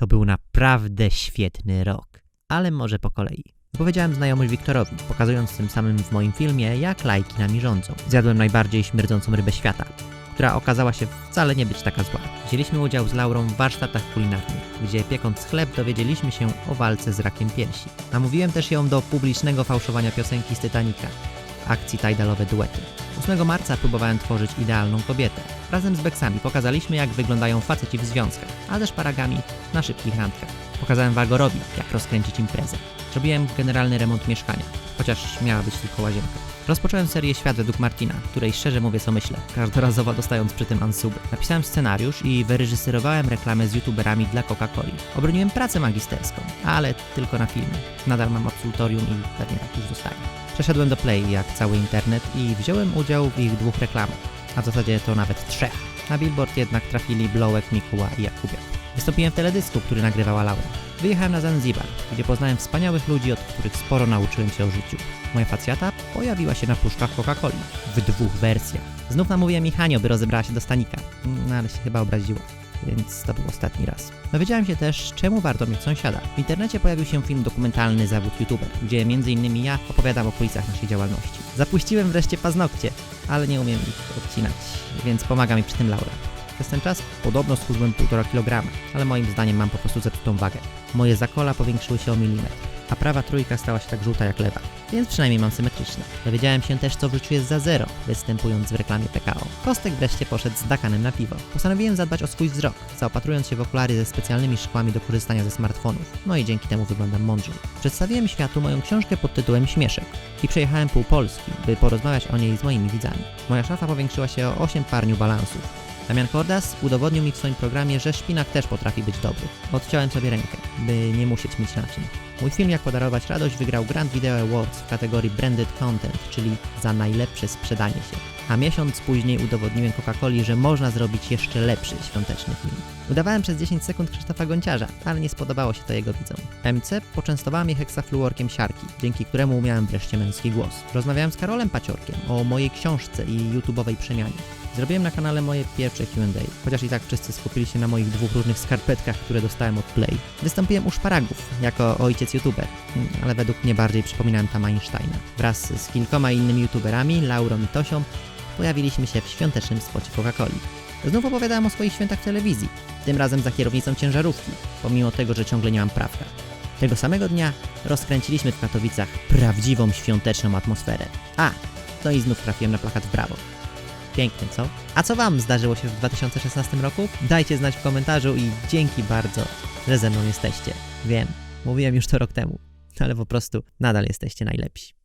To był naprawdę świetny rok. Ale może po kolei. Powiedziałem znajomość Wiktorowi, pokazując tym samym w moim filmie, jak lajki nami rządzą. Zjadłem najbardziej śmierdzącą rybę świata, która okazała się wcale nie być taka zła. Wzięliśmy udział z Laurą w warsztatach kulinarnych, gdzie piekąc chleb dowiedzieliśmy się o walce z rakiem piersi. Namówiłem też ją do publicznego fałszowania piosenki z Titanica, akcji Tidalowe duety. 8 marca próbowałem tworzyć idealną kobietę. Razem z Beksami pokazaliśmy, jak wyglądają faceci w związkach, a ze szparagami na szybkich randkach. Pokazałem Walgorowi, jak rozkręcić imprezę. Zrobiłem generalny remont mieszkania, chociaż miała być tylko łazienka. Rozpocząłem serię Świat według Martina, której szczerze mówię co myślę, każdorazowo dostając przy tym ansuby. Napisałem scenariusz i wyreżyserowałem reklamę z youtuberami dla Coca-Coli. Obroniłem pracę magisterską, ale tylko na filmie. Nadal mam absolutorium i pewnie tak już zostanie. Przeszedłem do Play jak cały internet i wziąłem udział w ich dwóch reklamach, a w zasadzie to nawet trzech. Na billboard jednak trafili Blowek, Mikuła i Jakubiak. Wystąpiłem w teledysku, który nagrywała Laura. Wyjechałem na Zanzibar, gdzie poznałem wspaniałych ludzi, od których sporo nauczyłem się o życiu. Moja facjata pojawiła się na puszkach Coca-Coli w dwóch wersjach. Znów namówiłem Michanio, by rozebrała się do stanika, no ale się chyba obraziła. Więc to był ostatni raz. Dowiedziałem się też, czemu warto mieć sąsiada. W internecie pojawił się film dokumentalny Zawód YouTuber, gdzie m.in. ja opowiadam o kulisach naszej działalności. Zapuściłem wreszcie paznokcie, ale nie umiem ich odcinać, więc pomaga mi przy tym Laura. Przez ten czas podobno schudłem 1,5 kg, ale moim zdaniem mam po prostu zepsutą wagę. Moje zakola powiększyły się o milimetr, a prawa trójka stała się tak żółta jak lewa, więc przynajmniej mam symetryczne. Dowiedziałem się też, co w życiu jest za zero, występując w reklamie PKO. Kostek wreszcie poszedł z Dakanem na piwo. Postanowiłem zadbać o swój wzrok, zaopatrując się w okulary ze specjalnymi szkłami do korzystania ze smartfonów, no i dzięki temu wyglądam mądrzej. Przedstawiłem światu moją książkę pod tytułem Śmieszek i przejechałem pół Polski, by porozmawiać o niej z moimi widzami. Moja szafa powiększyła się o 8 par New Balance'ów, Damian Kordas udowodnił mi w swoim programie, że szpinak też potrafi być dobry. Odciąłem sobie rękę, by nie musieć mieć naczyń. Mój film Jak podarować radość wygrał Grand Video Awards w kategorii Branded Content, czyli za najlepsze sprzedanie się. A miesiąc później udowodniłem Coca-Coli, że można zrobić jeszcze lepszy świąteczny film. Udawałem przez 10 sekund Krzysztofa Gonciarza, ale nie spodobało się to jego widzom. MC poczęstowała mnie heksafluorkiem siarki, dzięki któremu umiałem wreszcie męski głos. Rozmawiałem z Karolem Paciorkiem o mojej książce i YouTube'owej przemianie. Zrobiłem na kanale moje pierwsze Q&A, chociaż i tak wszyscy skupili się na moich dwóch różnych skarpetkach, które dostałem od Play. Wystąpiłem u Szparagów, jako ojciec YouTuber, ale według mnie bardziej przypominałem tam Einsteina. Wraz z kilkoma innymi YouTuberami, Laurą i Tosią, pojawiliśmy się w świątecznym spocie Coca-Coli. Znów opowiadałem o swoich świętach w telewizji, tym razem za kierownicą ciężarówki, pomimo tego, że ciągle nie mam prawka. Tego samego dnia rozkręciliśmy w Katowicach prawdziwą świąteczną atmosferę. A, no i znów trafiłem na plakat w Brawo. Pięknie, co? A co Wam zdarzyło się w 2016 roku? Dajcie znać w komentarzu i dzięki bardzo, że ze mną jesteście. Wiem, mówiłem już to rok temu, ale po prostu nadal jesteście najlepsi.